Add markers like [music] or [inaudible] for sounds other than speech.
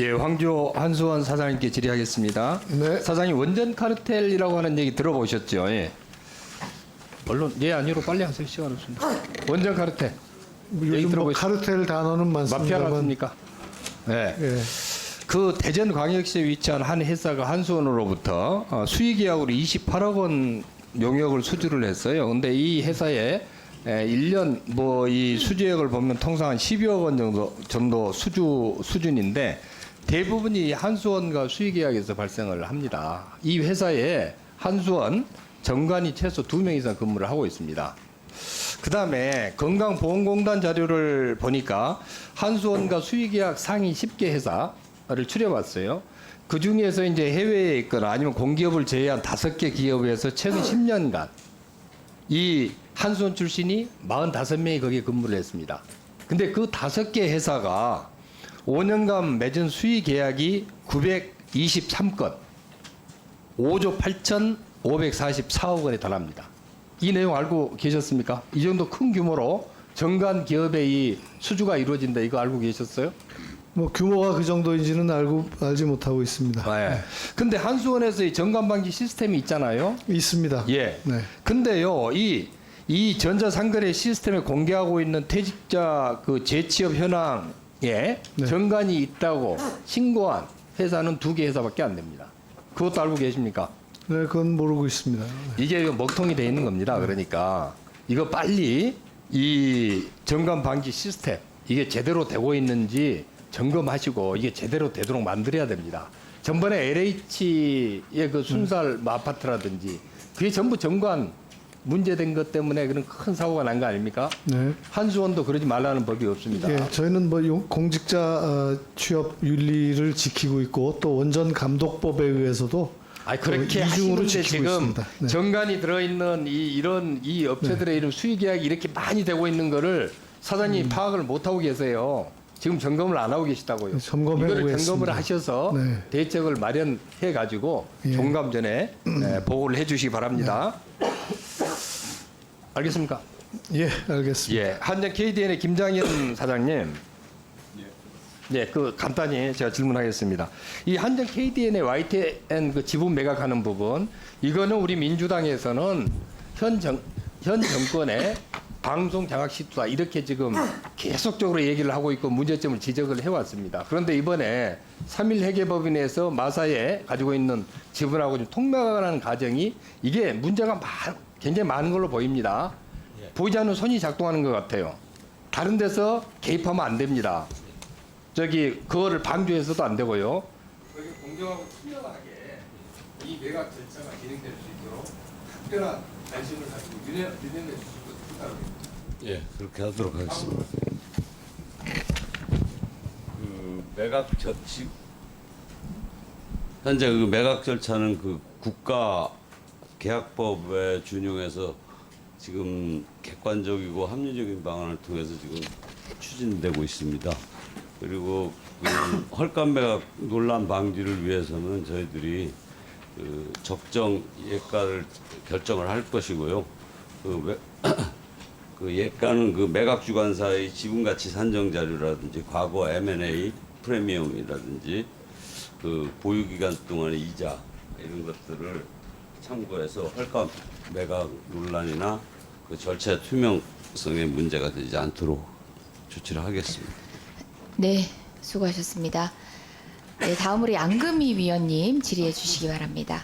예, 황조 한수원 사장님께 질의하겠습니다. 네. 사장님 원전 카르텔이라고 하는 얘기 들어보셨죠? 예. 물론 예 아니로 빨리 하세요 시간 없습니다. 원전 카르텔 뭐 얘기 요즘 뭐 들어보시- 카르텔 단어는 마피아 많습니다만 같습니까? 네. 예. 그 대전 광역시에 위치한 한 회사가 한수원으로부터 어, 수의계약으로 28억 원 용역을 수주를 했어요. 근데 이 회사에 에, 1년 뭐 이 수주액을 보면 통상 한 12억 원 정도 정도 수주 수준인데 대부분이 한수원과 수의계약에서 발생을 합니다. 이 회사에 한수원 정관이 최소 두 명 이상 근무를 하고 있습니다. 그 다음에 건강보험공단 자료를 보니까 한수원과 수의계약 상위 10개 회사를 추려봤어요. 그 중에서 이제 해외에 있거나 아니면 공기업을 제외한 다섯 개 기업에서 최근 10년간 이 한수원 출신이 45명이 거기에 근무를 했습니다. 근데 그 다섯 개 회사가 5년간 맺은 수의 계약이 923건, 5조 8,544억 원에 달합니다. 이 내용 알고 계셨습니까? 이 정도 큰 규모로 정관 기업의 이 수주가 이루어진다 이거 알고 계셨어요? 뭐 규모가 그 정도인지는 알고 알지 못하고 있습니다. 네. 근데 한수원에서 이 정관 방지 시스템이 있잖아요. 있습니다. 예. 네. 근데요, 이, 이 전자상거래 시스템에 공개하고 있는 퇴직자 그 재취업 현황 에 네. 정관이 있다고 신고한 회사는 두 개 회사밖에 안 됩니다. 그것도 알고 계십니까? 네, 그건 모르고 있습니다. 이게 먹통이 돼 있는 겁니다. 그러니까 이거 빨리 이 정관 방지 시스템 이게 제대로 되고 있는지 점검하시고 이게 제대로 되도록 만들어야 됩니다. 전번에 LH의 그 순살 뭐 아파트라든지 그게 전부 정관 문제된 것 때문에 그런 큰 사고가 난 거 아닙니까? 네. 한수원도 그러지 말라는 법이 없습니다. 예, 저희는 뭐 용- 공직자 어, 취업 윤리를 지키고 있고 또 원전 감독법에 의해서도 아 그렇게 어, 이중으로 하시는데 지키고 지금 있습니다. 네. 정관이 들어있는 이 이런 이 업체들의 이런 수의 계약이 이렇게 많이 되고 있는 거를 사장님 이 음. 파악을 못 하고 계세요. 지금 점검을 안 하고 계시다고요. 네, 점검해 이거를. 점검을 하셔서 네. 대책을 마련해 가지고 예. 종감 전에 네, 보고를 해주시기 바랍니다. 알겠습니까? 예, 알겠습니다. 예, 한전 KDN의 김장현 [coughs] 사장님. 네, 그 간단히 제가 질문하겠습니다. 이 한전 KDN의 YTN 그 지분 매각하는 부분, 이거는 우리 민주당에서는 현 정, 현 정권의 [coughs] 방송 장악 시투다 이렇게 지금 [coughs] 계속적으로 얘기를 하고 있고 문제점을 지적을 해왔습니다. 그런데 이번에 3일 회계법인에서 마사에 가지고 있는 지분하고 좀 통매각하는 과정이 이게 문제가 많, 굉장히 많은 걸로 보입니다. 보이지 않는 손이 작동하는 것 같아요. 다른 데서 개입하면 안 됩니다. 저기 그거를 방조해서도 안 되고요. 공정하고 투명하게 이 매각 절차가 진행될 수 있도록 특별한 관심을 가지고 유념 유념해 주시고 부탁드립니다. 예, 그렇게 하도록 하겠습니다. 그 매각 절치 현재 그 매각 절차는 그 국가 계약법에 준용해서 지금 객관적이고 합리적인 방안을 통해서 지금 추진되고 있습니다. 그리고 그 헐값 매각 논란 방지를 위해서는 저희들이 그 적정 예가를 결정을 할 것이고요. 그 매- [clears throat] 그 예가는 그 매각 주관사의 지분 가치 산정 자료라든지 과거 M&A 프리미엄이라든지 그 보유 기간 동안의 이자 이런 것들을 참고해서 헐값 매각 논란이나 그 절차 투명성에 문제가 되지 않도록 조치를 하겠습니다. 네, 수고하셨습니다. 네, 다음으로 양금희 위원님 질의해 주시기 바랍니다.